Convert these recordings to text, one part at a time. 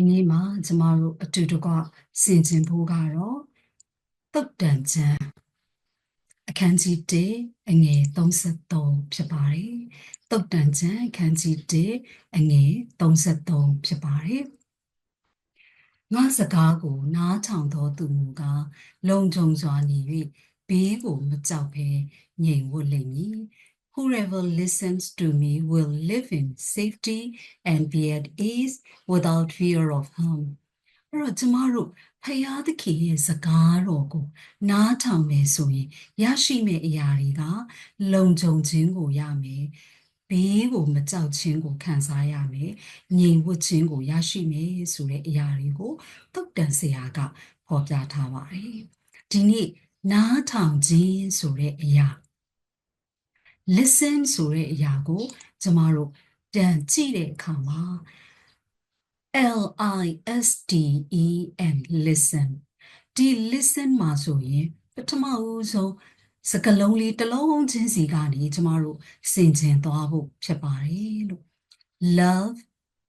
ဒီနေ့မှာကျမတို့အတူတကွဆင်ခြင်ဖို့ကတော့တုတ်တန်ကျမ်းအခန်းကြီး1အငယ်33ဖြစ်ပါတယ်။တုတ်တန်ကျမ်းအခန်းကြီး1အငယ်33ဖြစ်ပါတယ်။ငါစကားကိုနားထောင်သောသူမူကားလုံခြုံစွာနေ၍ဘေးကိုမကြောက်ဘဲငြိမ်ဝတ်လိမ့်မည်။ Whoever listens to me will live in safety and be at ease without fear of harm. အဲ့တော့ကျမတို့ဖယားသခင်ရဲ့စကားတော်ကိုနားထောင်မယ်ဆိုရင်ရရှိမယ့်အရာတွေကလုံခြုံခြင်းကိုရမယ်ဘေးကိုမကြောက်ခြင်းကိုခံစားရမယ်ငြိမ်ဝတ်ခြင်းကိုရရှိမယ်ဆိုတဲ့အရာတွေကိုတုတ်တန်ဆရာကဖော်ပြထားပါတယ်ဒီနေ့နားထောင်ခြင်းဆိုတဲ့အရာ listen ဆိုတဲ့အရာကိုကျမတို့ပြန်ကြည့်တဲ့အခါမှာ L I S T E N listen ဒီ listen မှာဆိုရင်ပထမဦးဆုံးစကလုံးလေးတစ်လုံးချင်းစီကနေကျမတို့စင်ကျင်သွားဖို့ဖြစ်ပါတယ်လို့ love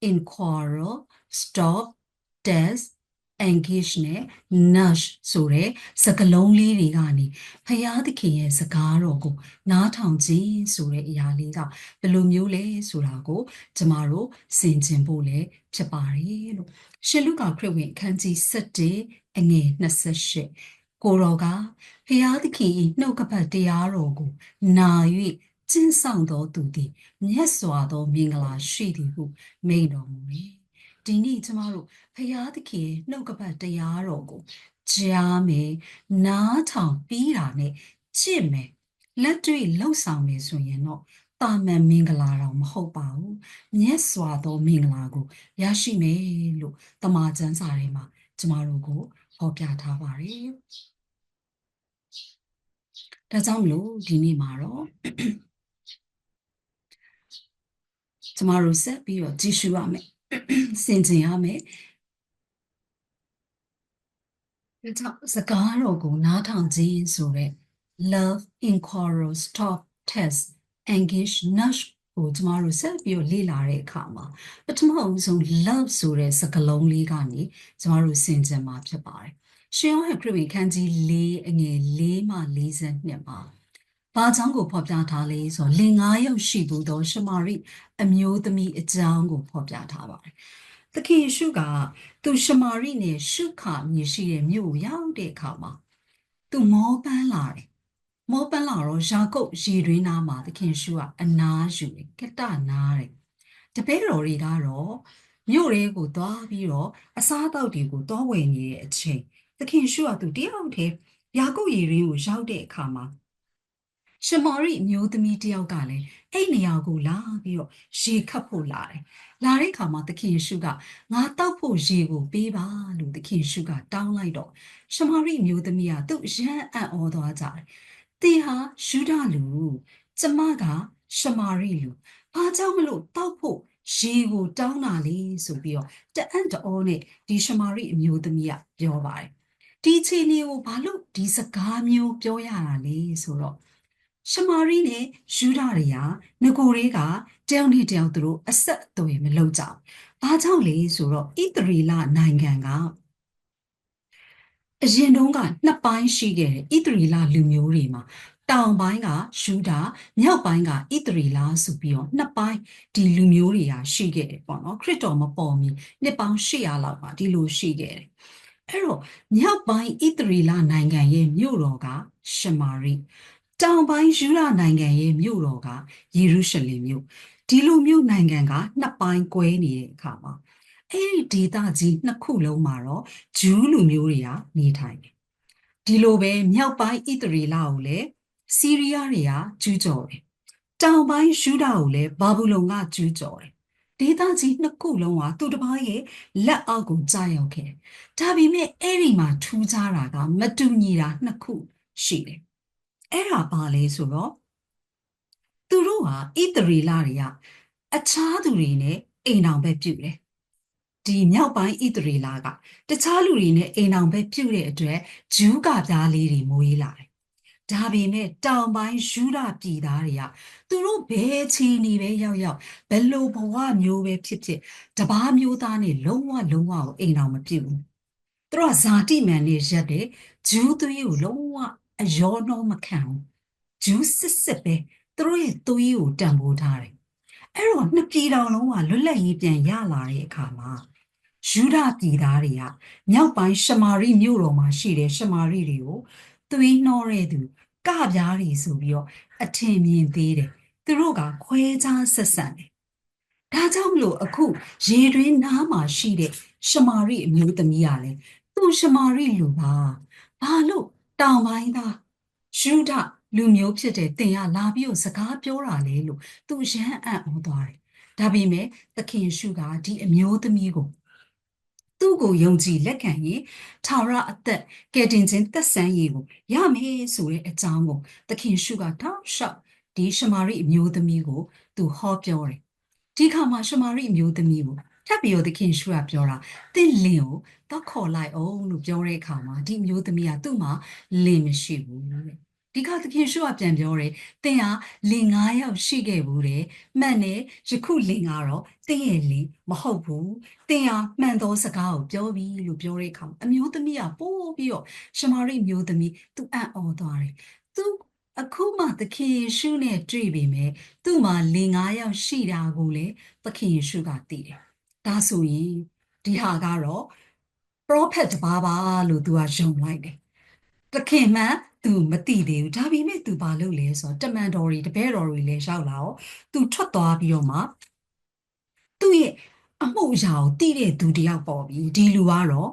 inquire stop test engage နဲ့ nudge ဆိုတဲ့စကားလုံးလေးတွေကနေဖယားသခင်ရဲ့စကားတော်ကိုနားထောင်ခြင်းဆိုတဲ့အရာလေးကဘယ်လိုမျိုးလဲဆိုတာကိုကျမတို့ဆင်ခြင်ဖို့လည်းဖြစ်ပါတယ်လို့ရှင်လုကာခရစ်ဝင်အခန်းကြီး7အငယ်28ကိုတော်ကဖယားသခင်၏နှုတ်ကပတ်တရားတော်ကိုနာ၍ကျင့်ဆောင်တော်သူသည်မြတ်စွာသောမင်္ဂလာရှိသည်ဟုမိန့်တော်မူ၏ ဒီနေ့ကျမတို့ဖရာသခင်နှုတ်ကပတ်တရားတော်ကိုကြားမယ်နားထောင်ပြီးတာနဲ့ကြင့်မယ်လက်တွေ့လှုပ်ဆောင်မယ်ဆိုရင်တော့တာမန်မင်္ဂလာတော့မဟုတ်ပါဘူးမြတ်စွာသောမင်္ဂလာကိုရရှိမယ်လို့တမန်ကျမ်းစာထဲမှာကျမတို့ကိုဟောပြထားပါတယ်ဒါကြောင့်မလို့ဒီနေ့မှာတော့ကျမတို့ဆက်ပြီးတော့ကြည့်ရှုရမယ် စင်ကြင်ရမယ်ဒါကြောင့်စကားတော်ကိုနားထောင်ခြင်းဆိုတဲ့ love inquiry stop test engage nudge ကိုကျမတို့ဆက်ပြီးလေ့လာတဲ့အခါမှာပထမအဆုံး love ဆိုတဲ့စကားလုံးလေးကနေကျမတို့ဆင်ခြင်မှာဖြစ်ပါတယ်။ရှင်ယောဟန်ခရစ်ဝင်ခန်းကြီး၄အငယ်၄မှ42မှာ ဘာကြောင့်ကိုဖော်ပြထားလဲဆိုတော့လင်၅ယောက်ရှိဘူးသောရှမာရိအမျိုးသမီးအကြောင်းကိုဖော်ပြထားပါတယ်။သခင်ယေရှုကသူရှမာရိနဲ့ရှုခမြေရှိတဲ့မြို့ရောက်တဲ့အခါမှာသူမောပန်းလာတယ်။မောပန်းလာတော့ယာကုပ်ရေတွင်းနားမှာသခင်ယေရှုကအနားယူတယ်ကတနားတယ်။တပည့်တော်တွေကတော့မြို့ရဲကိုသွားပြီးတော့အစားအသောက်တွေကိုတောဝယ်နေတဲ့အချိန်သခင်ယေရှုကသူတယောက်တည်းယာကုပ်ရေတွင်းကိုရောက်တဲ့အခါမှာ ရှမောရိအမျိုးသမီးတယောက်ကလည်းအဲ့နေရာကိုလာပြီးတော့ရေခတ်ဖို့လာတယ်။လာတဲ့အခါမှာသခင်ယေရှုကငါတောက်ဖို့ရေကိုပေးပါလို့သခင်ယေရှုကတောင်းလိုက်တော့ရှမောရိအမျိုးသမီးကသူ့ရမ်းအံ့ဩသွားကြတယ်။သင်ဟာယူဒလူကျမကရှမာရိလူဘာကြောင့်မလို့တောက်ဖို့ရေကိုတောင်းတာလေဆိုပြီးတော့တအံ့တော်နဲ့ဒီရှမာရိအမျိုးသမီးကပြောပါတယ်။ဒီခြေနေကိုဘာလို့ဒီစကားမျိုးပြောရတာလဲဆိုတော့ ရှမာရိနဲ့ယူဒတွေကငကိုတွေကတယောက်နဲ့တယောက်သူတို့အဆက်အသွယ်မလုပ်ကြဘူး။ဘာကြောင့်လဲဆိုတော့ဣသရေလနိုင်ငံကအရင်တုန်းကနှစ်ပိုင်းရှိခဲ့တယ်ဣသရေလလူမျိုးတွေမှာတောင်ပိုင်းကယူဒာမြောက်ပိုင်းကဣသရေလဆိုပြီးတော့နှစ်ပိုင်းဒီလူမျိုးတွေကရှိခဲ့တယ်ပေါ့နော်ခရစ်တော်မပေါ်မီနှစ်ပေါင်း800လောက်မှာဒီလိုရှိခဲ့တယ်အဲ့တော့မြောက်ပိုင်းဣသရေလနိုင်ငံရဲ့မြို့တော်ကရှမာရိ တောင်ပိုင်းယူဒနိုင်ငံရဲ့မြို့တော်ကယေရုရှလင်မြို့ဒီလိုမြို့နိုင်ငံကနှစ်ပိုင်းကွဲနေတဲ့အခါမှာအဲ့ဒီဒေသကြီးနှစ်ခုလုံးမှာတော့ဂျူးလူမျိုးတွေကနေထိုင်တယ်ဒီလိုပဲမြောက်ပိုင်းဣသရေလကိုလည်းစီးရီးယားတွေကကျူးကျော်တယ်တောင်ပိုင်းယူဒကိုလည်းဘာဘူးလုံကကျူးကျော်တယ်ဒေသကြီးနှစ်ခုလုံးကသူတစ်ပါးရဲ့လက်အောက်ကိုကြာရောက်ခဲ့ဒါပေမဲ့အဲ့ဒီမှာထူးခြားတာကမတူညီတာနှစ်ခုရှိတယ် အဲ့ဒါပါလဲဆိုတော့သူတို့ဟာဣသရေလတွေကအခြားသူတွေနဲ့အိမ်အောင်ပဲပြုတယ်ဒီမြောက်ပိုင်းဣသရေလကတခြားလူတွေနဲ့အိမ်အောင်ပဲပြုတဲ့အတွက်ဂျူးကပြားလေးတွေမွေးလာတယ်ဒါပေမဲ့တောင်ပိုင်းယူဒပြည်သားတွေကသူတို့ဘယ်ချီနေပဲရောက်ရောက်ဘယ်လိုဘဝမျိုးပဲဖြစ်ဖြစ်တပားမျိုးသားနဲ့လုံးဝလုံးဝကိုအိမ်တော်မပြည့်ဘူးသူတို့ကဇာတိမန်နဲ့ရက်တဲ့ဂျူးသွေးကိုလုံးဝ အယောနှောမခံဘူးဂျူးစစ်စစ်ပဲသူတို့ရဲ့သွေးကိုတန်ဖိုးထားတယ်အဲ့တော့နှစ်ပြည်တော်လုံးကလွတ်လပ်ရေးပြန်ရလာတဲ့အခါမှာယူဒပြည်သားတွေကမြောက်ပိုင်းရှမာရိမြို့တော်မှာရှိတဲ့ရှမာရိတွေကိုသွေးနှောတဲ့သူကပြားတွေဆိုပြီးတော့အထင်မြင်သေးတယ်သူတို့ကခွဲခြားဆက်ဆံတယ်ဒါကြောင့်မလို့အခုရေတွင်းနားမှာရှိတဲ့ရှမာရိအမျိုးသမီးကလည်းသူရှမာရိလူပါဘာလို့ တောင်ပိုင်းသားယူဒလူမျိုးဖြစ်တဲ့တင်ရလာပြီးတော့စကားပြောတာလေလို့သူရမ်းအံ့ဩသွားတယ်ဒါပေမဲ့သခင်ရှုကဒီအမျိုးသမီးကိုသူ့ကိုယုံကြည်လက်ခံရင်ထာဝရအသက်ကယ်တင်ခြင်းသက်ဆန်းရည်ကိုရမယ်ဆိုတဲ့အကြောင်းကိုသခင်ရှုကတောက်လျှောက်ဒီရှမာရိအမျိုးသမီးကိုသူဟောပြောတယ်ဒီခါမှာရှမာရိအမျိုးသမီးကို ထပ်ပြီးတော့သခင်ရှုကပြောတာတင့်လင်ကိုတော့ခေါ်လိုက်အောင်လို့ပြောတဲ့အခါမှာဒီအမျိုးသမီးကသူ့မှာလင်မရှိဘူးတဲ့ဒီခါသခင်ရှုကပြန်ပြောတယ်။တင်ဟာလင်9ယောက်ရှိခဲ့ဘူးတဲ့။မှန်တယ်ယခုလင်ကတော့တင်ရဲ့လင်မဟုတ်ဘူး။တင်ဟာမှန်သောစကားကိုပြောပြီလို့ပြောတဲ့အခါမှာအမျိုးသမီးကပို့ပြီးတော့ရှမာရိမျိုးသမီးသူအံ့ဩသွားတယ်။သူအခုမှသခင်ယေရှုနဲ့တွေ့ပြီမဲ့သူ့မှာလင်9ယောက်ရှိတာကိုလေသခင်ယေရှုကသိတယ်။ ဒါဆိုရင်ဒီဟာကတော့ prophet တပါးပါလို့သူကယုံလိုက်တယ်။သခင်မှန်သူမသိသေးဘူးဒါပေမဲ့သူဘာလုပ်လဲဆိုတော့တမန်တော်တွေတပည့်တော်တွေလည်းရောက်လာတော့သူထွက်သွားပြီးတော့မှသူ့ရဲ့အမှုအရာကိုသိတဲ့သူတယောက်ပေါ်ပြီဒီလူကတော့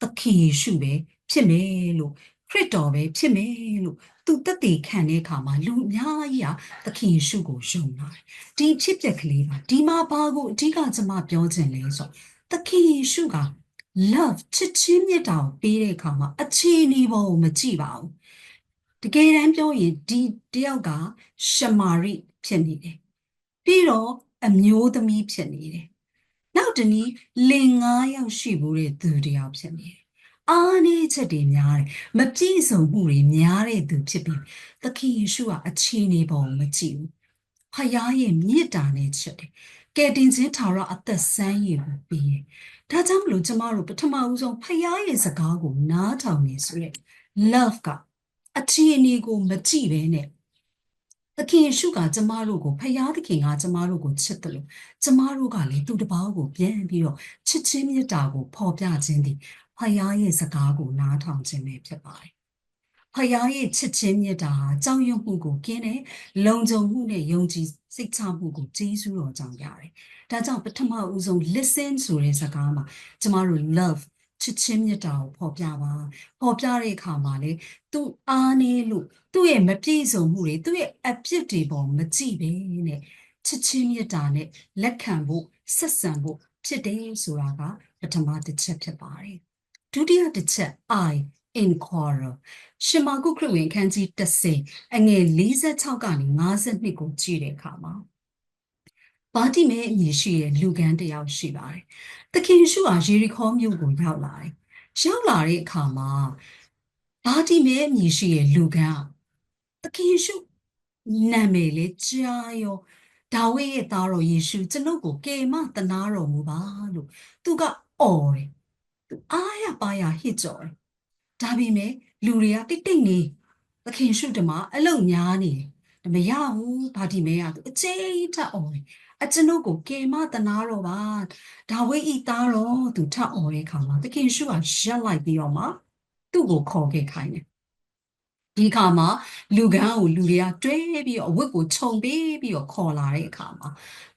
သခင်ယေရှုပဲဖြစ်မယ်လို့ ခရစ်တော်ပဲဖြစ်မယ်လို့သူတက်တည်ခံတဲ့အခါမှာလူအများကြီးဟာသခင်ယေရှုကိုယုံလာတယ်ဒီဖြစ်ပျက်ကလေးပါဒီမှာဘာကိုအဓိကကျွန်မပြောချင်လဲဆိုသခင်ယေရှုက love ချစ်ချင်းမြတ်တာကိုပေးတဲ့အခါမှာအခြေအနေပေါ်ကိုမကြည့်ပါဘူးတကယ်တမ်းပြောရင်ဒီတယောက်ကရှမာရိဖြစ်နေတယ်ပြီးတော့အမျိုးသမီးဖြစ်နေတယ်နောက်တနည်းလင်၅ယောက်ရှိဖို့တဲ့သူတယောက်ဖြစ်နေတယ် အားနည်းချက်တွေများတယ်မပြည့်စုံမှုတွေများတဲ့သူဖြစ်ပြီးသခင်ယေရှုကအခြေအနေပေါ်မကြည့်ဘူးဖခင်ရဲ့မြစ်တာနဲ့ချက်တယ်ကယ်တင်ခြင်းထာဝရအသက်ဆန်းရည်ကိုပေးတယ်ဒါကြောင့်မလို့ကျမတို့ပထမဦးဆုံးဖခင်ရဲ့စကားကိုနားထောင်နေဆိုရက် love ကအခြေအနေကိုမကြည့်ပဲနဲ့သခင်ယေရှုကကျမတို့ကိုဖယားသခင်ကကျမတို့ကိုချစ်တယ်လို့ကျမတို့ကလည်းသူတစ်ပါးကိုပြန်ပြီးတော့ချစ်ချင်းမြတ်တာကိုဖော်ပြခြင်းသည် ဖယားရဲ့စကားကိုနားထောင်ခြင်းပဲဖြစ်ပါတယ်ဖယားရဲ့ချစ်ချင်းမြတ်တာဟာကြောက်ရွံ့မှုကိုကင်းတယ်လုံခြုံမှုနဲ့ယုံကြည်စိတ်ချမှုကိုကျေးဇူးတော်ကြောင့်ရတယ်ဒါကြောင့်ပထမဦးဆုံး listen ဆိုတဲ့စကားမှာကျမတို့ love ချစ်ချင်းမြတ်တာကိုဖော်ပြပါဖော်ပြတဲ့အခါမှာလေသူအားနေလို့သူ့ရဲ့မပြည့်စုံမှုတွေသူ့ရဲ့အပြစ်တွေပေါ်မကြည့်ပဲနဲ့ချစ်ချင်းမြတ်တာနဲ့လက်ခံဖို့ဆက်ဆံဖို့ဖြစ်တယ်ဆိုတာကပထမတစ်ချက်ဖြစ်ပါတယ် ဒုတိယတစ်ချက် I inquirer ရှမာကုခရစ်ဝင်ခန်းကြီး30အငယ်46ကနေ52ကိုကြည့်တဲ့အခါမှာပါတိမဲအမည်ရှိတဲ့လူကန်းတယောက်ရှိပါတယ်။သခင်ယေရှုဟာယေရီခေါမြို့ကိုရောက်လာတယ်။ရောက်လာတဲ့အခါမှာပါတိမဲအမည်ရှိတဲ့လူကန်းသခင်ယေရှုနာမည်လေးကြားရောဒါဝိဒ်ရဲ့သားတော်ယေရှုကျွန်ုပ်ကိုကေမတနာတော်မူပါလို့သူကအော်တယ်။ သူအားရပါရဟစ်ကြော်တယ်။ဒါပေမဲ့လူတွေကတိတ်တိတ်နေသခင်ရှုတမအလုံများနေတယ်မရဘူးဗာဒီမဲကသူအချိန်ထအော်တယ်အကျွန်ုပ်ကိုကေမတနာတော်ပါဒါဝိဤသားတော်သူထအော်တဲ့ခါမှာသခင်ရှုကရက်လိုက်ပြီးတော့မှသူ့ကိုခေါ်ခဲ့ခိုင်းတယ်ဒီခါမှာလူကန်းကိုလူတွေကတွဲပြီးတော့အဝတ်ကိုခြုံပေးပြီးတော့ခေါ်လာတဲ့အခါမှာ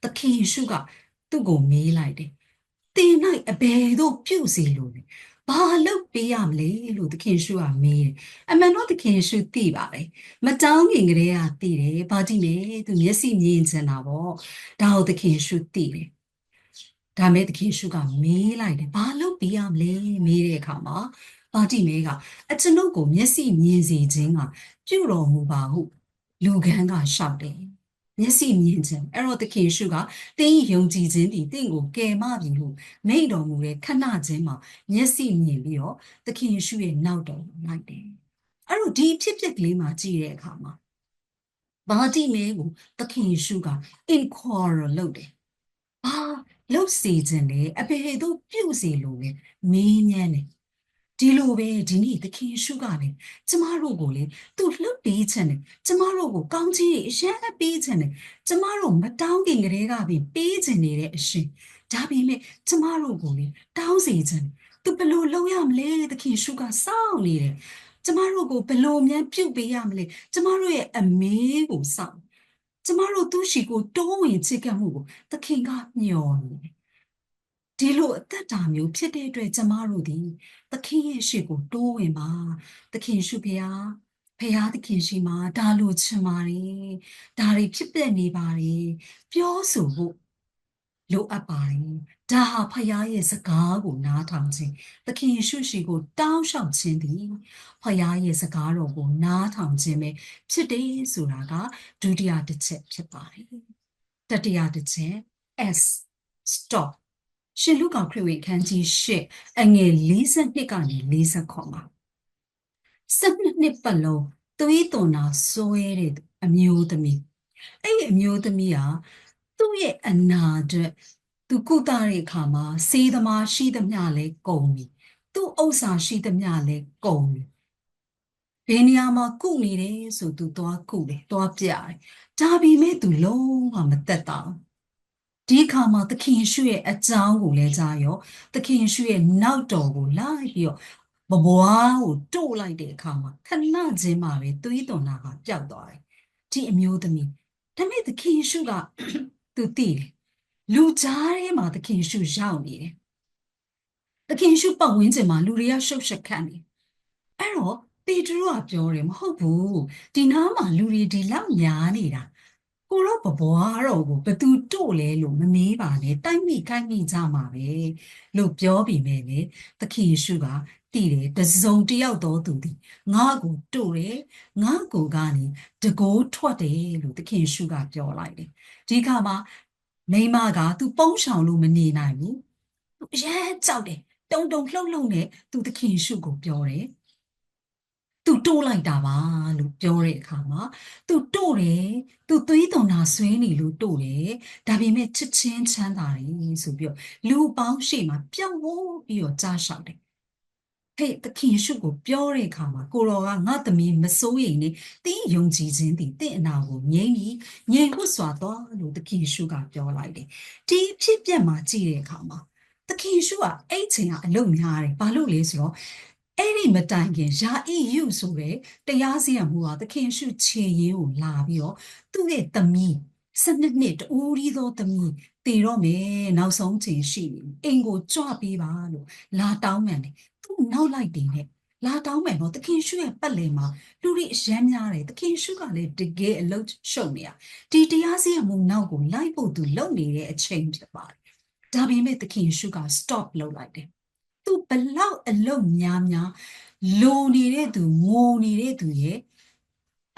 သခင်ရှုကသူ့ကိုမေးလိုက်တယ် တင်၌အဘယ်သို့ပြုစီလို့လဲဘာလုပ်ပေးရမလဲလို့သခင်ရှုကမေးတယ်အမှန်တော့သခင်ရှုသိပါတယ်မတောင်းခင်ကလေးကသိတယ်ဘာကြည့်လဲသူမျက်စိမြင်ချင်တာပေါ့ဒါကိုသခင်ရှုသိတယ်ဒါမဲ့သခင်ရှုကမေးလိုက်တယ်ဘာလုပ်ပေးရမလဲမေးတဲ့အခါမှာပါတိမဲကအကျွန်ုပ်ကိုမျက်စိမြင်စေခြင်းကပြုတော်မူပါဟုလူကန်းကရှောက်တယ် မျက်စိမြင်ခြင်းအဲ့တော့သခင်ရှုကတင်းယုံကြည်ခြင်းဒီတင့်ကိုကယ်မပြီလို့မိန့်တော်မူတဲ့ခဏချင်းမှာမျက်စိမြင်ပြီးတော့သခင်ယေရှုရဲ့နောက်တော်လိုက်တယ်အဲ့တော့ဒီဖြစ်ဖြစ်ကလေးမှာကြည့်တဲ့အခါမှာဘာတိမဲကိုသခင်ယေရှုက inquire လုပ်တယ်။အာလှုပ်စေခြင်းလေအဖေတို့ပြုတ်စေလို့လေမင်းညမ်းတယ် ဒီလိုပဲဒီနေ့သခင်ယေရှုကလည်းကျမတို့ကိုလေသူလှုပ်ပေးခြင်းနဲ့ကျမတို့ကိုကောင်းချီးအရန်ပေးခြင်းနဲ့ကျမတို့မတောင်းခင်ကလေးကပြင်ပေးခြင်းနေတဲ့အရှင်ဒါပေမဲ့ကျမတို့ကိုလေတောင်းစေခြင်းသူဘယ်လိုလုပ်ရမလဲသခင်ယေရှုကစောင့်နေတယ်ကျမတို့ကိုဘယ်လိုများပြုတ်ပေးရမလဲကျမတို့ရဲ့အမေကိုစောင့်ကျမတို့သူရှိကိုတိုးဝင်ချစ်ကပ်မှုကိုသခင်ကမျှော်နေတယ် ဒီလိုအသက်တာမျိုးဖြစ်တဲ့အတွက်ကျမတို့ဒီသခင်ရဲ့ရှေ့ကိုတိုးဝင်ပါသခင်ရှုဖေဟာဖေဟာသခင်ရှိမှာဒါလိုချင်ပါတယ်ဒါတွေဖြစ်ပျက်နေပါတယ်ပြောဆိုဖို့လိုအပ်ပါတယ်ဒါဟာဖခင်ရဲ့စကားကိုနားထောင်ခြင်းသခင်ယေရှုရှိကိုတောင်းလျှောက်ခြင်းသည်ဖခင်ရဲ့စကားတော်ကိုနားထောင်ခြင်းပဲဖြစ်တယ်ဆိုတာကဒုတိယတစ်ချက်ဖြစ်ပါတယ်တတိယတစ်ချက် S stop ရှင်လူကခရစ်ဝင်ခန်းကြီး၈အငယ်42ကနေ40ခေါ်မှာ12နှစ်ပတ်လုံးသွေးသွန်တာစွဲတဲ့အမျိုးသမီးအဲ့ဒီအမျိုးသမီးဟာသူ့ရဲ့အနာအတွက်သူကုသတဲ့အခါမှာစေးသမားရှိသမျှလဲကုန်ပြီသူ့ဥစ္စာရှိသမျှလဲကုန်ပြီဘယ်နေရာမှာကုနေတယ်ဆိုသူသွားကုတယ်သွားပြတယ်ဒါပေမဲ့သူလုံးဝမသက်တာဘူး ဒီအခါမှာသခင်ယေရှုရဲ့အကြောင်းကိုလည်းကြားရောသခင်ယေရှုရဲ့နောက်တော်ကိုလိုက်ပြီးတော့ဘဘွားကိုတို့လိုက်တဲ့အခါမှာခဏချင်းမှာပဲသွေးသွန်တာကပျောက်သွားတယ်ဒီအမျိုးသမီးဒါပေမဲ့သခင်ယေရှုကသူသိတယ်လူကြားထဲမှာသခင်ယေရှုရောက်နေတယ်သခင်ယေရှုပတ်ဝန်းကျင်မှာလူတွေကရှုပ်ရှက်ခတ်နေအဲ့တော့ပေတရုကပြောတယ်မဟုတ်ဘူးဒီနားမှာလူတွေဒီလောက်များနေတာ ကိုတော့ဘဘွားတော့ကိုဘသူတို့လဲလို့မမေးပါနဲ့တိုက်မိခိုက်မိကြမှာပဲလို့ပြောပြီးမဲ့လေသခင်ယေရှုကတည်တယ်တစုံတယောက်တော်သူသည်ငါ့ကိုတို့တယ်ငါ့ကိုကနေတကိုးထွက်တယ်လို့သခင်ယေရှုကပြောလိုက်တယ်ဒီခါမှာမိမက तू ပုံးဆောင်လို့မနေနိုင်ဘူး तू ရဲကြောက်တယ်တုံတုံလှုပ်လှုပ်နဲ့ तू သခင်ယေရှုကိုပြောတယ် သူတိုးလိုက်တာပါလို့ပြောတဲ့အခါမှာသူတိုးတယ်သူသွေးသွန်တာဆွေးနေလို့တိုးတယ်ဒါပေမဲ့ချစ်ချင်းချမ်းသာတယ်ဆိုပြီးတော့လူပေါင်းရှေ့မှာပြောင်းဝိုးပြီးတော့ကြားလျှောက်တယ်ဟဲ့သခင်ရှုကိုပြောတဲ့အခါမှာကိုတော်ကငါသမီးမစိုးရိမ်နဲ့တင်းယုံကြည်ခြင်းသည်တင့်အနာကိုငြိမ့်ပြီးငြိမ်ဝတ်စွာသွားလို့သခင်ရှုကပြောလိုက်တယ်ဒီဖြစ်ပျက်မှာကြည့်တဲ့အခါမှာသခင်ရှုကအဲ့ချိန်ကအလုံများတယ်ဘာလို့လဲဆိုတော့ အဲ့ဒီမတိုင်ခင်ယာဤယုဆိုတဲ့တရားစီရင်မှုဟာသခင်ရှုခြေရင်းကိုလာပြီးတော့သူ့ရဲ့သမီး12နှစ်တူရီသောသမီးတည်တော့မယ်နောက်ဆုံးချိန်ရှိနေအိမ်ကိုကြွပေးပါလို့လာတောင်းမှန်တယ်သူနောက်လိုက်တယ်နဲ့လာတောင်းမယ်တော့သခင်ရှုရဲ့ပတ်လည်မှာလူတွေအယမ်းများတယ်သခင်ရှုကလည်းတကယ်အလုံးရှုံနေရဒီတရားစီရင်မှုနောက်ကိုလိုက်ဖို့သူလုပ်နေတဲ့အချိန်ဖြစ်ပါတယ်ဒါပေမဲ့သခင်ရှုက stop လုပ်လိုက်တယ် သူဘလောက်အလုံများများလိုနေတဲ့သူငိုနေတဲ့သူရဲ့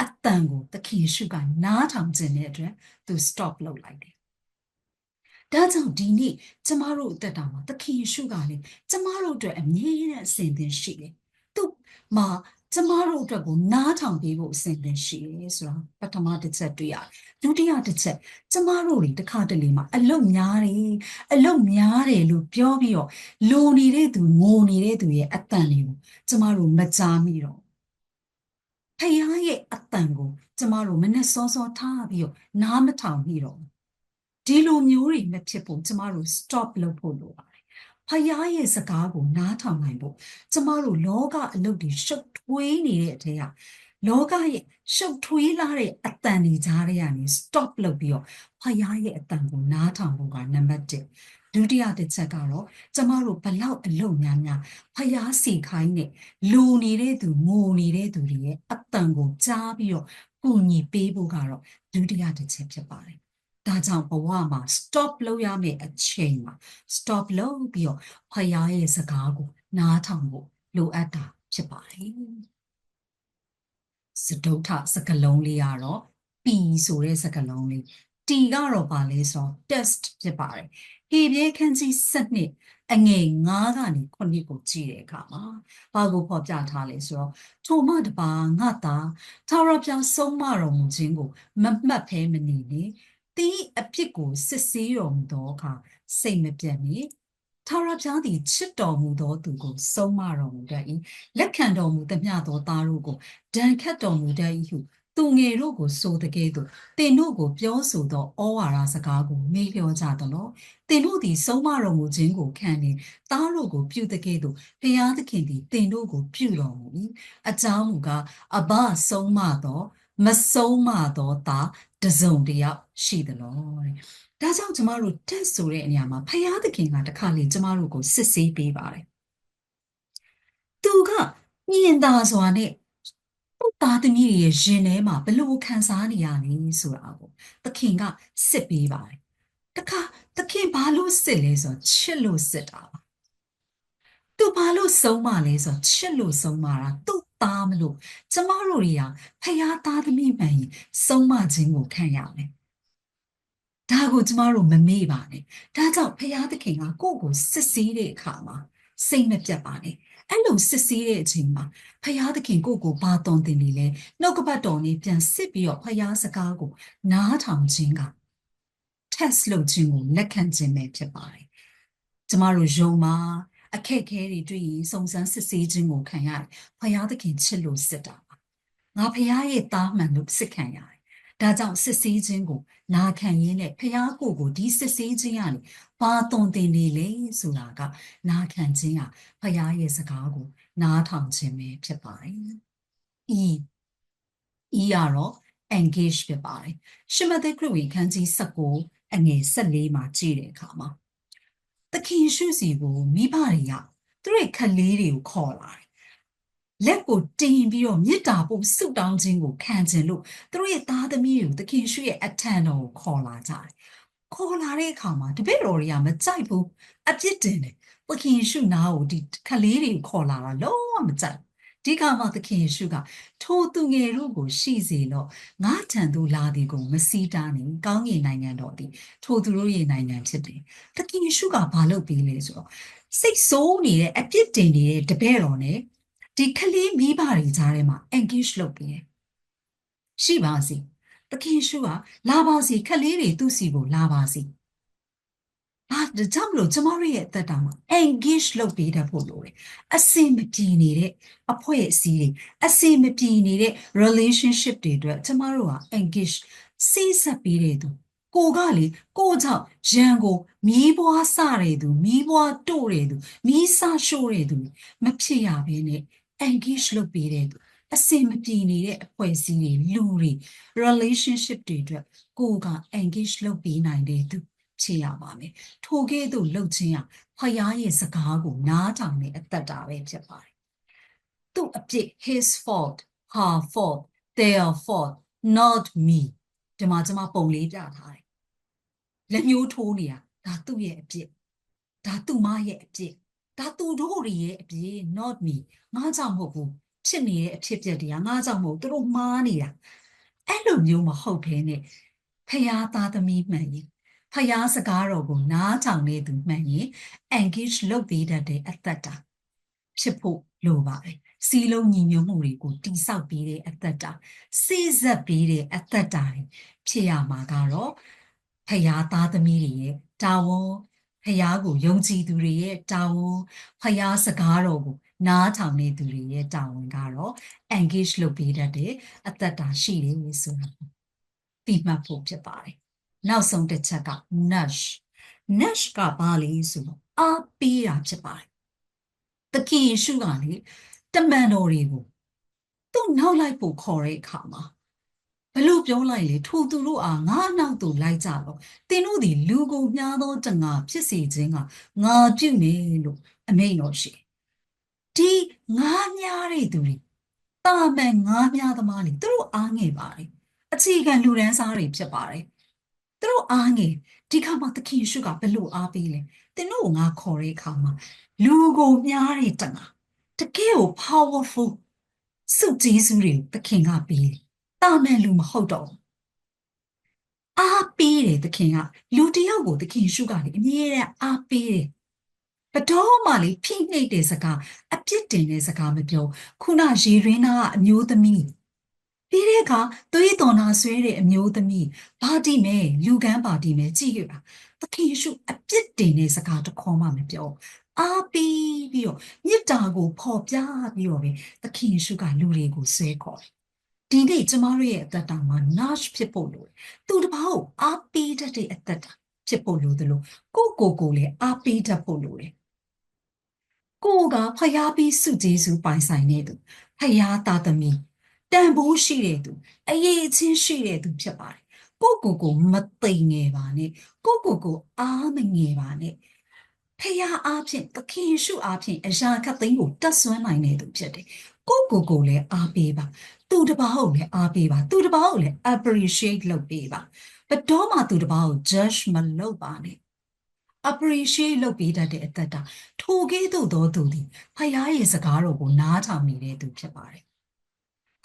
အတန်ကိုသခင်ယေရှုကနားထောင်ခြင်းတဲ့အတွက်သူ stop လုပ်လိုက်တယ်။ဒါကြောင့်ဒီနေ့ကျမတို့အသက်တာမှာသခင်ယေရှုကလည်းကျမတို့အတွက်အမြဲတမ်းအစဉ်သင်ရှိတယ်။သူမှာ ကျမတို့အတွက်ကိုနားထောင်ပေးဖို့အစဉ်သင်ရှိတယ်ဆိုတာပထမတစ်ချက်တွေ့ရတယ်။ဒုတိယတစ်ချက်ကျမတို့တွေတစ်ခါတလေမှာအလုတ်များတယ်အလုတ်များတယ်လို့ပြောပြီးတော့လိုနေတဲ့သူငိုနေတဲ့သူရဲ့အတန်တွေကိုကျမတို့မကြားမိတော့ဖခင်ရဲ့အတန်ကိုကျမတို့မနဲ့စောစောထားပြီးတော့နားမထောင်မိတော့ဒီလိုမျိုးတွေမဖြစ်ဖို့ကျမတို့ stop လုပ်ဖို့လိုပါ ဖယားရဲ့စကားကိုနားထောင်နိုင်ဖို့ကျမတို့လောကအလုပ်တွေရှုပ်ထွေးနေတဲ့အထက်ကလောကရဲ့ရှုပ်ထွေးလာတဲ့အတန်တွေကြားထဲကနေ stop လုပ်ပြီးတော့ဖယားရဲ့အတန်ကိုနားထောင်ဖို့ကနံပါတ်1ဒုတိယတစ်ချက်ကတော့ကျမတို့ဘလောက်အလုပ်များများဖျားစီခိုင်းတဲ့လူနေတဲ့သူငိုနေတဲ့သူတွေရဲ့အတန်ကိုကြားပြီးတော့ကူညီပေးဖို့ကတော့ဒုတိယတစ်ချက်ဖြစ်ပါတယ် ဒါကြောင့်ဘဝမှာ stop လုပ်ရမယ့်အချိန်မှာ stop လုပ်ပြီးတော့ဖယားရဲ့စကားကိုနားထောင်ဖို့လိုအပ်တာဖြစ်ပါတယ်စဒုထစကလုံးလေးကတော့ P ဆိုတဲ့စကလုံးလေး T ကတော့ပါလဲဆိုတော့ test ဖြစ်ပါတယ်ဟေပြဲခန်းကြီးစနစ်အငယ်9ကနေ9ကိုကြည့်တဲ့အခါမှာဘာကိုဖော်ပြထားလဲဆိုတော့ထိုမှတပါငါသာထာဝရဘုရားဆုံးမတော်မူခြင်းကိုမမှတ်ဖဲမနေနဲ့ တင်းအဖြစ်ကိုစစ်ဆေးတော်မူသောအခါစိတ်မပြတ်နေထာဝရဘုရားသည်ချစ်တော်မူသောသူကိုဆုံးမတော်မူတတ်၏လက်ခံတော်မူသမျှသောသားတို့ကိုဒဏ်ခတ်တော်မူတတ်၏ဟုသူငယ်တို့ကိုဆိုတဲ့ကဲ့သို့တင်တို့ကိုပြောဆိုသောဩဝါဒစကားကိုမေးလျောကြသလောတင်တို့သည်ဆုံးမတော်မူခြင်းကိုခံနေသားတို့ကိုပြုတဲ့ကဲ့သို့ဘုရားသခင်သည်တင်တို့ကိုပြုတော်မူ၏အကြောင်းမူကားအဘဆုံးမသော မဆုံးမသောသားတစုံတယောက်ရှိသလောတဲ့ဒါကြောင့်ကျမတို့တက်ဆိုတဲ့အရာမှာဘုရားသခင်ကတခါလေကျမတို့ကိုစစ်ဆေးပေးပါတယ်သူကမြင်သာစွာနဲ့ပုတ်သားသမီးတွေရဲ့ရင်ထဲမှာဘလို့ခံစားနေရလဲဆိုတာကိုသခင်ကစစ်ပေးပါတယ်တခါသခင်ဘာလို့စစ်လဲဆိုတော့ချစ်လို့စစ်တာပါသူဘာလို့ဆုံးမလဲဆိုတော့ချစ်လို့ဆုံးမတာသူ့ သားမလို့ကျမတို့တွေကဖယားသားသမီးမှန်ရင်ဆုံးမခြင်းကိုခံရမယ်ဒါကိုကျမတို့မမေ့ပါနဲ့ဒါကြောင့်ဖယားသခင်ကကိုယ့်ကိုစစ်ဆေးတဲ့အခါမှာစိတ်မပြတ်ပါနဲ့အဲ့လိုစစ်ဆေးတဲ့အချိန်မှာဖယားသခင်ကိုယ့်ကိုဘာတော်တင်နေလဲနှုတ်ကပတ်တော်နဲ့ပြန်စစ်ပြီးတော့ဖယားစကားကိုနားထောင်ခြင်းက test လုပ်ခြင်းကိုလက်ခံခြင်းပဲဖြစ်ပါတယ်ကျမတို့ယုံမှာ အခက်ခဲတွေတွေ့ရင်စုံစမ်းစစ်ဆေးခြင်းကိုခံရတယ်ဖယားသခင်ချစ်လို့စစ်တာပါငါဖယားရဲ့သားမှန်လို့စစ်ခံရတယ်ဒါကြောင့်စစ်ဆေးခြင်းကိုနာခံရင်းနဲ့ဖျားကိုကိုဒီစစ်ဆေးခြင်းကနေဘာသွန်သင်နေလဲဆိုတာကနာခံခြင်းဟာဖျားရဲ့စကားကိုနားထောင်ခြင်းပဲဖြစ်ပါတယ်။ E E ကတော့ engage ဖြစ်ပါတယ်။ရှမသက်ခရစ်ဝင်ခန်းကြီး19အငယ်14မှာကြည့်တဲ့အခါမှာသ ခင်ရှုစီကိုမိဘတွေကသူတို့ခလေးတွေကိုခေါ်လာတယ်လက်ကိုတင်ပြီးတော့မေတ္တာပို့ဆုတောင်းခြင်းကိုခံခြင်းလို့သူတို့ရဲ့သားသမီးတွေကိုသခင်ရှုရဲ့အထံတော်ကိုခေါ်လာကြတယ်။ခေါ်လာတဲ့အခါမှာတပည့်တော်တွေကမကြိုက်ဘူးအပြစ်တင်တယ်။သခင်ရှုနာကိုဒီခလေးတွေကိုခေါ်လာတာလုံးဝမကြိုက် ဒီကမှသခင်ယေရှုကထိုသူငယ်တို့ကိုရှိစေတော့ငါထံသို့လာသည်ကိုမစီးတားနေကောင်းကင်နိုင်ငံတော်သည်ထိုသူတို့ရဲ့နိုင်ငံဖြစ်တယ်သခင်ယေရှုကဘာလုပ်ပြီးလဲဆိုတော့စိတ်ဆိုးနေတဲ့အပြစ်တင်နေတဲ့တပည့်တော် ਨੇ ဒီကလေးမိဘတွေကြားထဲမှာ engage လုပ်ပြီးတယ်ရှိပါစေသခင်ရှုကလာပါစေခလေးတွေသူ့စီကိုလာပါစေအာ ဒါကြောင့်မလို့ကျမတို့ရဲ့အသက်တာမှာ engage လုပ်ပေးတတ်ဖို့လိုတယ်အစင်မပြေနေတဲ့အဖွဲ့အစည်းတွေအစင်မပြေနေတဲ့ relationship တွေအတွက်ကျမတို့က engage စိတ်ဆက်ပေးတဲ့သူကိုကလေကိုကြောင့်ရန်ကိုမီးပွားစတဲ့သူမီးပွားတို့တဲ့သူမီးစရှို့တဲ့သူမဖြစ်ရဘဲနဲ့ engage လုပ်ပေးတဲ့သူအစင်မပြေနေတဲ့အဖွဲ့အစည်းတွေလူတွေ relationship တွေအတွက်ကိုက engage လုပ်ပေးနိုင်တဲ့သူ ဖြစ်ရပါမယ်ထိုကဲ့သို့လုပ်ခြင်းဟာဖယားရဲ့စကားကိုနားထောင်တဲ့အသက်တာပဲဖြစ်ပါတယ်သူ့အပြစ် his fault her fault their fault not me ဒီမှာကျွန်မပုံလေးပြထားတယ်လက်ညှိုးထိုးနေတာဒါသူ့ရဲ့အပြစ်ဒါသူ့မရဲ့အပြစ်ဒါသူတို့တွေရဲ့အပြစ် not me ငါကြောင့်မဟုတ်ဘူးဖြစ်နေတဲ့အဖြစ်ပြက်တွေကငါကြောင့်မဟုတ်သူတို့မှားနေတာအဲ့လိုမျိုးမဟုတ်ဘဲနဲ့ဖယားသားသမီးမှန်ရင် ဖယားစကားတော်ကိုနားထောင်နေသူမှန်ရင် engage လုပ်ပေးတတ်တဲ့အသက်တာဖြစ်ဖို့လိုပါတယ်စီလုံးညီညွတ်မှုတွေကိုတိဆောက်ပေးတဲ့အသက်တာစိစက်ပေးတဲ့အသက်တာဖြစ်ရမှာကတော့ဖယားသားသမီးတွေရဲ့တာဝန်ဖယားကိုယုံကြည်သူတွေရဲ့တာဝန်ဖယားစကားတော်ကိုနားထောင်နေသူတွေရဲ့တာဝန်ကတော့ engage လုပ်ပေးတတ်တဲ့အသက်တာရှိတယ်ဆိုတာသိမှတ်ဖို့ဖြစ်ပါတယ် နောက်ဆုံးတစ်ချက်က nash nash ကဘာလဲဆိုတော့အားပေးတာဖြစ်ပါတယ်သခင်ယေရှုကလေတမန်တော်တွေကိုသူ့နောက်လိုက်ဖို့ခေါ်တဲ့အခါမှာဘလို့ပြောလိုက်လေထိုသူတို့အားငါနောက်သို့လိုက်ကြတော့သင်တို့သည်လူကိုမြားသောတငါဖြစ်စေခြင်းကငါပြုနေလို့အမိန့်တော်ရှိဒီငါးများတဲ့သူတွေတာမန်ငါးများသမားတွေသူတို့အားငယ်ပါတယ်အခြေခံလူရန်စားတွေဖြစ်ပါတယ် သူတို့အားငယ်ဒီခါမှာသခင်ယေရှုကဘလို့အားပေးလဲသင်တို့ငါခေါ်တဲ့အခါမှာလူကိုမြားတဲ့တငါတကယ်ကို powerful စုဂျေစုတွေသခင်ကပေးတယ်တာမန်လူမဟုတ်တော့အားပေးတယ်သခင်ကလူတယောက်ကိုသခင်ရှုကလေအမြဲတမ်းအားပေးတယ်ဘဘတော်မှလေဖိနှိပ်တဲ့စကားအပြစ်တင်တဲ့စကားမပြောခုနရေရင်းနာကအမျိုးသမီး ပြီးတဲ့အခါသွေးတော်နာဆွဲတဲ့အမျိုးသမီးပါတီမဲလူကန်းပါတီမဲကြည့်ရပါသခင်ယေရှုအပြစ်တင်တဲ့စကားတစ်ခေါမှမပြောအားပေးပြီးတော့မေတ္တာကိုဖော်ပြပြီးတော့ပဲသခင်ယေရှုကလူတွေကိုဆွဲခေါ်တယ်ဒီနေ့ကျမတို့ရဲ့အသက်တာမှာ nash ဖြစ်ဖို့လိုတယ်သူတစ်ပါးကိုအားပေးတတ်တဲ့အသက်တာဖြစ်ဖို့လိုတယ်လို့ကိုကိုကိုလည်းအားပေးတတ်ဖို့လိုတယ်ကိုကဖျားပြီးစုကျေးစုပိုင်ဆိုင်နေသူဖျားသားသမီး တန်ဖိုးရှိတဲ့သူအရေးအချင်းရှိတဲ့သူဖြစ်ပါတယ်ကိုကိုကိုမသိငယ်ပါနဲ့ကိုကိုကိုအားမငယ်ပါနဲ့ဖျားအားဖြင့်သခင်ရှုအားဖြင့်အရာခတ်သိမ်းကိုတတ်ဆွမ်းနိုင်တဲ့သူဖြစ်တယ်ကိုကိုကိုလည်းအားပေးပါသူတစ်ပါးကိုလည်းအားပေးပါသူတစ်ပါးကိုလည်း appreciate လုပ်ပေးပါဘယ်တော့မှသူတစ်ပါးကို judge မလုပ်ပါနဲ့ appreciate လုပ်ပေးတတ်တဲ့အသက်တာထိုကဲ့သို့သောသူသည်ဖယားရဲ့စကားတော်ကိုနားထောင်နေတဲ့သူဖြစ်ပါတယ်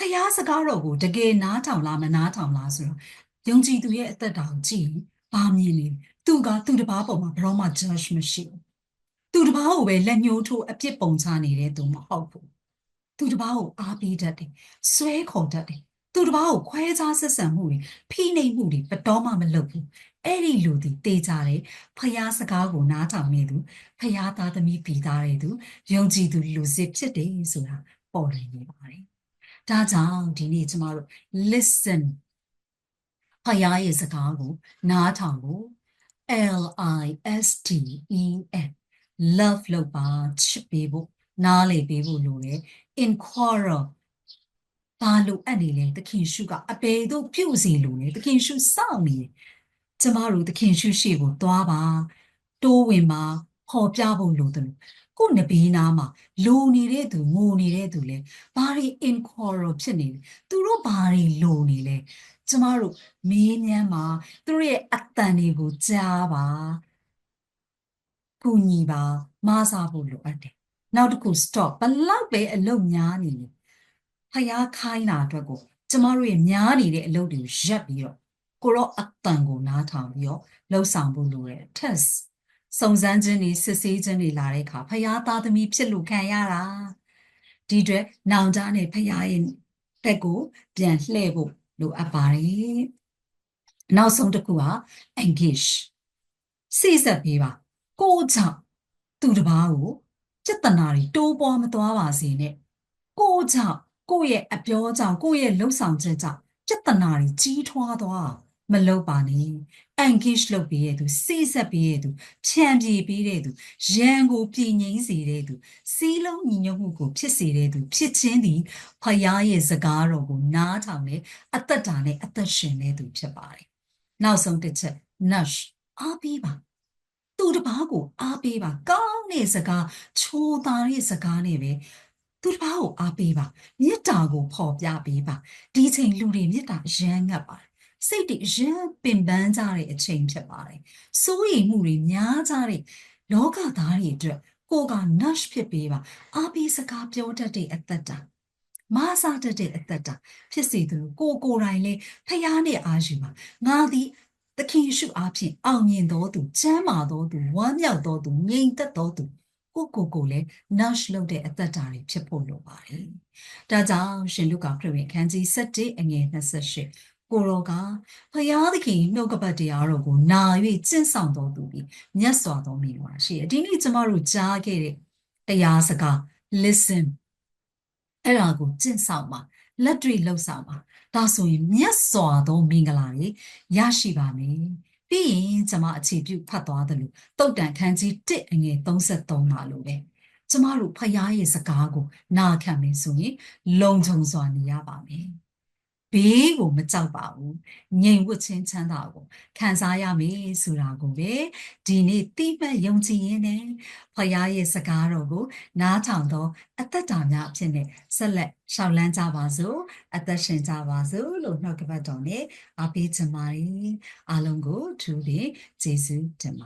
ဖယားစကားတော်ကိုတကယ်နားထောင်လားမနားထောင်လားဆိုတော့ယုံကြည်သူရဲ့အသက်တာကိုကြည့်ရင်ပါမြင်နေသူကသူတစ်ပါးပေါ်မှာဘယ်တော့မှ judge မရှိဘူးသူတစ်ပါးကိုပဲလက်ညှိုးထိုးအပြစ်ပုံချနေတဲ့သူမဟုတ်ဘူးသူတစ်ပါးကိုအားပေးတတ်တယ်ဆွဲခေါ်တတ်တယ်သူတစ်ပါးကိုခွဲခြားဆက်ဆံမှုတွေဖိနှိပ်မှုတွေဘယ်တော့မှမလုပ်ဘူးအဲ့ဒီလူဒီတေးကြတယ်ဖယားစကားကိုနားထောင်နေသူဖယားသားသမီးပြီးသားတဲ့သူယုံကြည်သူလူစစ်ဖြစ်တယ်ဆိုတာပေါ်လွင်နေပါတယ် ဒါကြောင့်ဒီနေ့ကျမတို့ listen ဖယားရဲ့စကားကို နားထောင်ဖို့ L I S T E N love လို့ပါချစ်ပေးဖို့နားလေပေးဖို့လိုတယ် inquire ဘာလို့အပ်နေလဲသခင်ရှုကအပေတို့ပြုတ်စီလို့လေသခင်ရှုစောင့်နေတယ်ကျမတို့သခင်ရှုရှိကိုသွားပါတိုးဝင်ပါဟောပြဖို့လိုတယ် ကိုနဘေးနာမှာလိုနေတဲ့သူငိုနေတဲ့သူလဲဘာတွေ inquire ဖြစ်နေလဲသူတို့ဘာတွေလိုနေလဲကျမတို့မေးမြန်းပါသူတို့ရဲ့အတန်တွေကိုကြားပါကူညီပါမဆာဖို့လိုအပ်တယ်နောက်တစ်ခု stop ဘလောက်ပဲအလုပ်များနေလဲဖျားခိုင်းတာအတွက်ကိုကျမတို့ရဲ့များနေတဲ့အလုပ်တွေကိုရပ်ပြီးတော့ကိုရောအတန်ကိုနားထောင်ပြီးတော့လှုပ်ဆောင်ဖို့လိုတယ် test စုံစမ်းခြင်းတွေစစ်ဆေးခြင်းတွေလာတဲ့အခါဖျားသားသမီးဖြစ်လို့ခံရတာဒီအတွက်နောင်တနဲ့ဖျားရဲ့တက်ကိုပြန်လှည့်ဖို့လိုအပ်ပါတယ်နောက်ဆုံးတစ်ခုက engage စိစက်ပေးပါကိုကြောင့်သူတစ်ပါးကိုစက်တနာတွေတိုးပွားမသွားပါစေနဲ့ကိုကြောင့်ကိုယ့်ရဲ့အပြောကြောင့်ကိုယ့်ရဲ့လှုပ်ဆောင်ချက်ကြောင့်စက်တနာတွေကြီးထွားသွား မလုပ်ပါနဲ့ engage လုပ်ပေးရသူစိစက်ပေးရသူဖြန့်ပြေပေးတဲ့သူရန်ကိုပြည်ငိမ့်စေတဲ့သူစီးလုံးညီညွတ်မှုကိုဖြစ်စေတဲ့သူဖြစ်ခြင်းသည်ဖယားရဲ့စကားတော်ကိုနားထောင်နေအသက်တာနဲ့အသက်ရှင်တဲ့သူဖြစ်ပါတယ်နောက်ဆုံးတစ်ချက် nash အားပေးပါသူတစ်ပါးကိုအားပေးပါကောင်းတဲ့စကားချိုးသားတဲ့စကားနဲ့ပဲသူတစ်ပါးကိုအားပေးပါမေတ္တာကိုဖော်ပြပေးပါဒီချိန်လူတွေမေတ္တာရမ်းငတ်ပါတယ် စိတ်တွေရမ်းပင်ပန်းကြတဲ့အချိန်ဖြစ်ပါတယ်စိုးရိမ်မှုတွေများကြတဲ့လောကသားတွေအတွက်ကိုက nash ဖြစ်ပေးပါအားပေးစကားပြောတတ်တဲ့အသက်တာမဆာတတ်တဲ့အသက်တာဖြစ်စေသလိုကိုကိုယ်တိုင်လည်းဖျားနဲ့အားရှိပါငါသည်သခင်ယေရှုအားဖြင့်အောင်မြင်တော်သူချမ်းသာတော်သူဝမ်းမြောက်တော်သူငြိမ်သက်တော်သူကိုကိုကိုလည်း nash လုပ်တဲ့အသက်တာတွေဖြစ်ဖို့လိုပါတယ်။ဒါကြောင့်ရှင်လုကာခရစ်ဝင်ခန်းကြီး7အငယ်28 ကိုရောကဖယားသခင်နှုတ်ကပတ်တရားတော်ကိုနာ၍ကျင့်ဆောင်တော်သူပြီးမြတ်စွာသောမိတော်ရှိတယ်။ဒီနေ့ကျမတို့ကြားခဲ့တဲ့တရားစကား listen အဲ့ဒါကိုကျင့်ဆောင်ပါလက်တွေ့လှုပ်ဆောင်ပါဒါဆိုရင်မြတ်စွာသောမင်္ဂလာတွေရရှိပါမယ်ပြီးရင်ကျွန်မအခြေပြုဖတ်သွားတယ်လို့တုတ်တန်ခန်းကြီး1အငယ်33မှာလို့ပဲကျမတို့ဖရားရဲ့စကားကိုနာခံမယ်ဆိုရင်လုံခြုံစွာနေရပါမယ် ဘေးကိုမကြောက်ပါဘူးငြိမ်ဝတ်ချင်းချမ်းသာကိုခံစားရမယ်ဆိုတာကိုပဲဒီနေ့တိပတ်ယုံကြည်ရင်းနဲ့ဖခင်ရဲ့စကားတော်ကို နားထောင်တော့အသက်တာများအဖြစ်နဲ့ဆက်လက်ရှောက်လန်းကြပါစို့အသက်ရှင်ကြပါစို့လို့နှုတ်ကပတ်တော်နဲ့အားပေးချင်ပါတယ်အားလုံးကိုထူးပြီးကျေးဇူးတင်ပါ